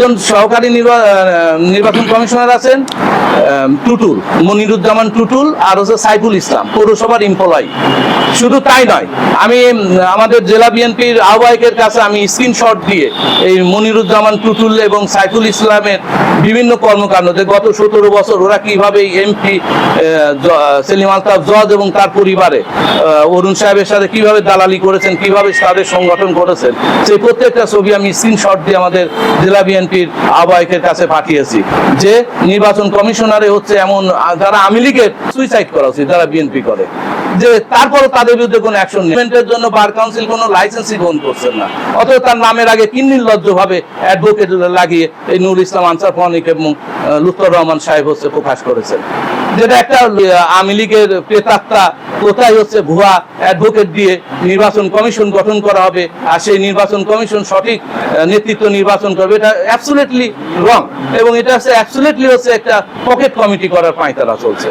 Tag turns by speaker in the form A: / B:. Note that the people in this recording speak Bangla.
A: একজন সহকারী নির্বা- নির্বাচন কমিশনার আছেন টুটুল, মনিরুজ্জামান টুটুল আর হচ্ছে সাইফুল ইসলাম, পৌরসভার এমপ্লয়ি। শুধু তাই নয়, আমি আমাদের জেলা বিএনপির আহ্বায়কের কাছে আমি স্ক্রিনশট দিয়ে এই মনিরুজ্জামান টুটুল এবং সাইফুল ইসলামের বিভিন্ন কর্মকাণ্ড যে গত সতেরো বছর ওরা কীভাবে এমপি সেলিম আলতাফ জজ এবং তার পরিবারে অরুণ সাহেবের সাথে কীভাবে দালালি করেছেন, কীভাবে তাদের সংগঠন করেছেন, সেই প্রত্যেকটা ছবি আমি স্ক্রিনশট দিয়ে আমাদের জেলা বিএনপির আহ্বায়কের কাছে পাঠিয়েছি যে নির্বাচন কমিশনারে হচ্ছে এমন যারা আওয়ামী লীগের সুইসাইড করা উচিত, যারা বিএনপি করে, যে তারপরে তাদের বিরুদ্ধে কোনো অ্যাকশন Government জন্য বার কাউন্সিল কোনো লাইসেন্সই গ্রহণ করছেন না। অথচ তার নামের আগে কি নির্লজ্জ ভাবে অ্যাডভোকেট লাগিয়ে এই নুর ইসলাম আনসার ফনিক এবং লুৎফর রহমান সাহেব হচ্ছে প্রকাশ করেছেন। যেটা একটা আওয়ামী লীগের প্রেতাত্মা, কোথায় হচ্ছে ভুয়া অ্যাডভোকেট দিয়ে নির্বাচন কমিশন গঠন করা হবে, আর সেই নির্বাচন কমিশন সঠিক নেতৃত্ব নির্বাচন করবে, এটা অ্যাবসুলেটলি রং এবং এটা হচ্ছে অ্যাবসুলেটলি হচ্ছে একটা পকেট কমিটি করার পাঁয়তারা চলছে।